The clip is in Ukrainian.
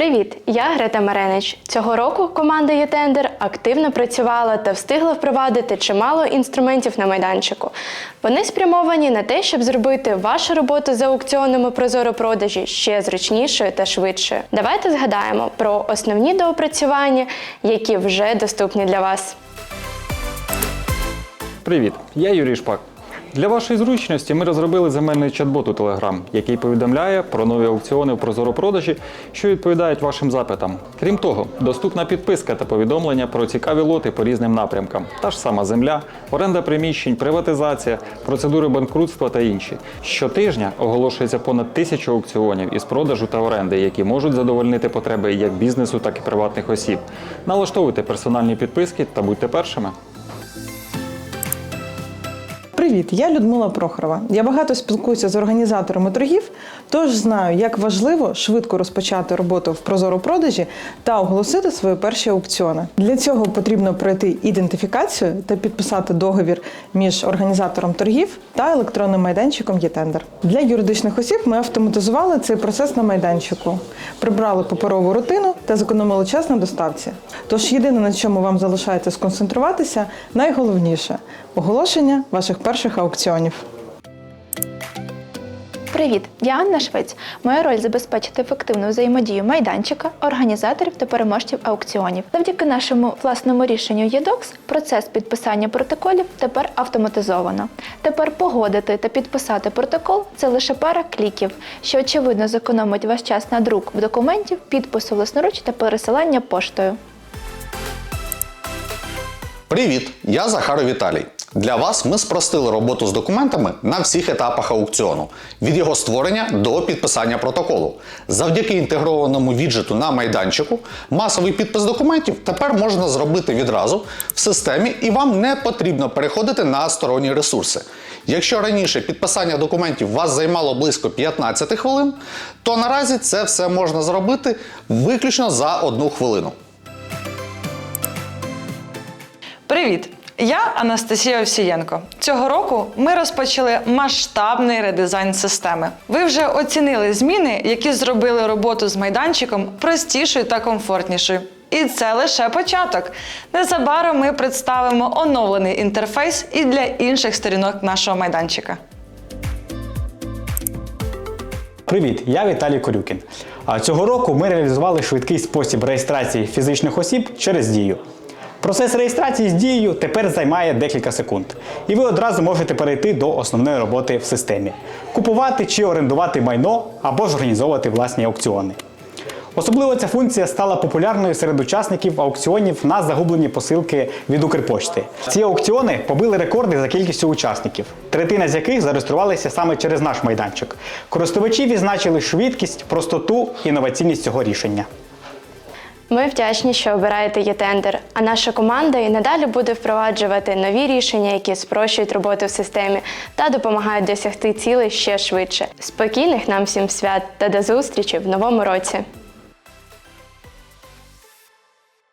Привіт! Я Грета Маренич. Цього року команда «Єтендер» активно працювала та встигла впровадити чимало інструментів на майданчику. Вони спрямовані на те, щоб зробити вашу роботу за аукціонами прозоро-продажі ще зручнішою та швидшою. Давайте згадаємо про основні доопрацювання, які вже доступні для вас. Привіт, я Юрій Шпак. Для вашої зручності ми розробили земельний чат-бот у Telegram, який повідомляє про нові аукціони в прозоропродажі, що відповідають вашим запитам. Крім того, доступна підписка та повідомлення про цікаві лоти по різним напрямкам. Та ж сама земля, оренда приміщень, приватизація, процедури банкрутства та інші. Щотижня оголошується понад тисячу аукціонів із продажу та оренди, які можуть задовольнити потреби як бізнесу, так і приватних осіб. Налаштовуйте персональні підписки та будьте першими. Привіт, я Людмила Прохорова. Я багато спілкуюся з організаторами торгів, тож знаю, як важливо швидко розпочати роботу в прозоропродажі та оголосити свої перші аукціони. Для цього потрібно пройти ідентифікацію та підписати договір між організатором торгів та електронним майданчиком «Єтендер». Для юридичних осіб ми автоматизували цей процес на майданчику, прибрали паперову рутину та зекономили час на доставці. Тож єдине, на чому вам залишається сконцентруватися, найголовніше оголошення ваших перших аукціонів. Привіт, я Анна Швець. Моя роль забезпечити ефективну взаємодію майданчика, організаторів та переможців аукціонів. Завдяки нашому власному рішенню ЄДОКС процес підписання протоколів тепер автоматизовано. Тепер погодити та підписати протокол це лише пара кліків, що очевидно зекономить ваш час на друк в документів, підпису власноруч та пересилання поштою. Привіт, я Захаров Віталій. Для вас ми спростили роботу з документами на всіх етапах аукціону від його створення до підписання протоколу. Завдяки інтегрованому віджиту на майданчику масовий підпис документів тепер можна зробити відразу в системі, і вам не потрібно переходити на сторонні ресурси. Якщо раніше підписання документів вас займало близько 15 хвилин, то наразі це все можна зробити виключно за одну хвилину. Привіт! Я Анастасія Овсієнко. Цього року ми розпочали масштабний редизайн системи. Ви вже оцінили зміни, які зробили роботу з майданчиком простішою та комфортнішою. І це лише початок. Незабаром ми представимо оновлений інтерфейс і для інших сторінок нашого майданчика. Привіт, я Віталій Корюкін. А Цього року ми реалізували швидкий спосіб реєстрації фізичних осіб через дію. Процес реєстрації з дією тепер займає декілька секунд, і ви одразу можете перейти до основної роботи в системі: купувати чи орендувати майно або ж організовувати власні аукціони. Особливо ця функція стала популярною серед учасників аукціонів на загублені посилки від Укрпошти. Ці аукціони побили рекорди за кількістю учасників, третина з яких зареєструвалися саме через наш майданчик. Користувачі відзначили швидкість, простоту, інноваційність цього рішення. Ми вдячні, що обираєте «Єтендер», а наша команда і надалі буде впроваджувати нові рішення, які спрощують роботу в системі та допомагають досягти цілей ще швидше. Спокійних нам всім свят та до зустрічі в новому році!